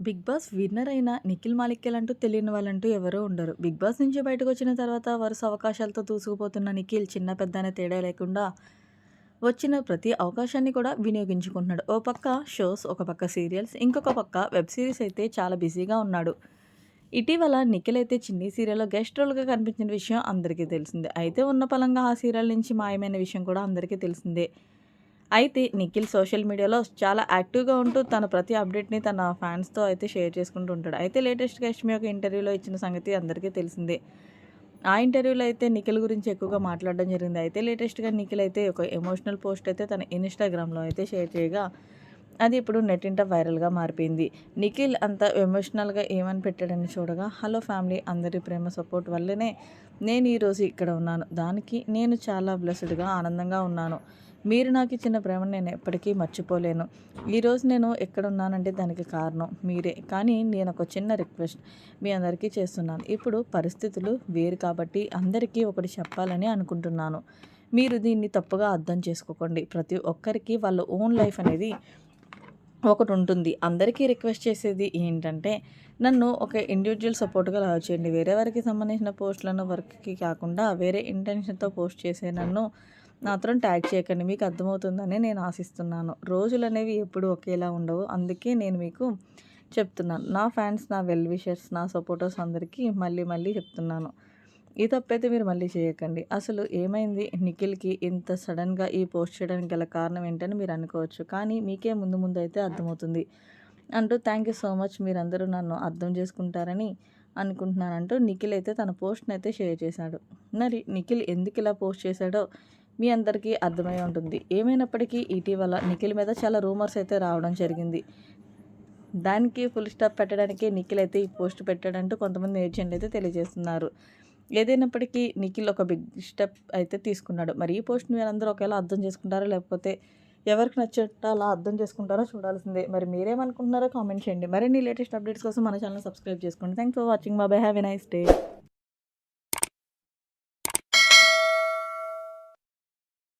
Big boss winner అయిన నిఖిల్ మాలిక్యల్ అంటూ తెలియని వాళ్ళంటూ ఎవరూ ఉండరు. బిగ్ బాస్ నుంచి బయటకొచ్చిన తర్వాత వరుస అవకాశాలతో దూసుకుపోతున్న నిఖిల్ చిన్న పెద్ద అనే తేడా లేకుండా వచ్చిన ప్రతి అవకాశాన్ని కూడా వినియోగించుకుంటున్నాడు. ఓ పక్క షోస్, ఒక పక్క సీరియల్స్, ఇంకొక పక్క వెబ్ సిరీస్ అయితే చాలా బిజీగా ఉన్నాడు. ఇటీవల నిఖిల్ అయితే చిన్ని సీరియల్‌లో గెస్ట్ రోల్‌గా కనిపించిన విషయం అందరికీ తెలిసిందే. అయితే ఉన్న పలంగా ఆ సీరియల్ నుంచి మాయమైన విషయం కూడా అందరికీ తెలిసిందే. అయితే నిఖిల్ సోషల్ మీడియాలో చాలా యాక్టివ్‌గా ఉంటూ తన ప్రతి అప్డేట్‌ని తన ఫ్యాన్స్‌తో అయితే షేర్ చేసుకుంటూ ఉంటాడు. అయితే లేటెస్ట్‌గా కష్మి ఒక ఇంటర్వ్యూలో ఇచ్చిన సంగతి అందరికీ తెలిసిందే. ఆ ఇంటర్వ్యూలో అయితే నిఖిల్ గురించి ఎక్కువగా మాట్లాడడం జరిగింది. అయితే లేటెస్ట్‌గా నిఖిల్ అయితే ఒక ఎమోషనల్ పోస్ట్ అయితే తన ఇన్‌స్టాగ్రామ్‌లో అయితే షేర్ చేయగా అది ఇప్పుడు నెట్టింట వైరల్‌గా మారిపోయింది. నిఖిల్ అంత ఎమోషనల్‌గా ఏమని పెట్టాడని చూడగా హలో ఫ్యామిలీ అందరి ప్రేమ సపోర్ట్ వల్లనే నేను ఈరోజు ఇక్కడ ఉన్నాను. దానికి నేను చాలా బ్లెస్డ్‌గా ఆనందంగా ఉన్నాను. మీరు నాకు ఇచ్చిన ప్రేమను నేను ఎప్పటికీ మర్చిపోలేను. ఈరోజు నేను ఎక్కడ ఉన్నానంటే దానికి కారణం మీరే. కానీ నేను ఒక చిన్న రిక్వెస్ట్ మీ అందరికీ చేస్తున్నాను. ఇప్పుడు పరిస్థితులు వేరు కాబట్టి అందరికీ ఒకటి చెప్పాలని అనుకుంటున్నాను. మీరు దీన్ని తప్పుగా అర్థం చేసుకోకండి. ప్రతి ఒక్కరికి వాళ్ళ ఓన్ లైఫ్ అనేది ఒకటి ఉంటుంది. అందరికీ రిక్వెస్ట్ చేసేది ఏంటంటే నన్ను ఒక ఇండివిడ్యువల్ సపోర్ట్‌గా లవ్ చేయండి. వేరే వారికి సంబంధించిన పోస్ట్‌లను వర్క్‌కి కాకుండా వేరే ఇంటెన్షన్‌తో పోస్ట్ చేసే నన్ను మాత్రం ట్యాగ్ చేయకండి. మీకు అర్థమవుతుందని నేను ఆశిస్తున్నాను. రోజులు అనేవి ఎప్పుడు ఒకేలా ఉండవు. అందుకే నేను మీకు చెప్తున్నాను. నా ఫ్యాన్స్, నా వెల్ విషర్స్, నా సపోర్టర్స్ అందరికీ మళ్ళీ మళ్ళీ చెప్తున్నాను. ఈ తప్పైతే మీరు మళ్ళీ చేయకండి. అసలు ఏమైంది నిఖిల్‌కి ఇంత సడన్గా ఈ పోస్ట్ చేయడానికి గల కారణం ఏంటని మీరు అనుకోవచ్చు. కానీ మీకే ముందు ముందు అయితే అర్థమవుతుంది. అంటూ థ్యాంక్ యూ సో మచ్ మీరందరూ నన్ను అర్థం చేసుకుంటారని అనుకుంటున్నానంటూ నిఖిల్ అయితే తన పోస్ట్‌ని అయితే షేర్ చేశాడు. మరి నిఖిల్ ఎందుకు ఇలా పోస్ట్ చేశాడో మీ అందరికీ అర్థమై ఉంటుంది. ఏమైనప్పటికీ ఇటీవల నిఖిల్ మీద చాలా రూమర్స్ అయితే రావడం జరిగింది. దానికి ఫుల్ స్టాప్ పెట్టడానికి నిఖిల్ అయితే ఈ పోస్ట్ పెట్టాడంటూ కొంతమంది ఏజెంట్లు అయితే తెలియజేస్తున్నారు. ఏదైనప్పటికీ నిఖిల్ ఒక బిగ్ స్టెప్ అయితే తీసుకున్నాడు. మరి ఈ పోస్ట్‌ని మీరందరూ ఒకవేళ అర్థం చేసుకుంటారా? లేకపోతే ఎవరికి నచ్చట అలా అర్థం చేసుకుంటారో చూడాల్సిందే. మరి మీరేమనుకుంటున్నారో కామెంట్ చేయండి. మరిన్ని లేటెస్ట్ అప్డేట్స్ కోసం మన ఛానల్ సబ్స్క్రైబ్ చేసుకోండి. Thanks for watching. మా bye have a nice day.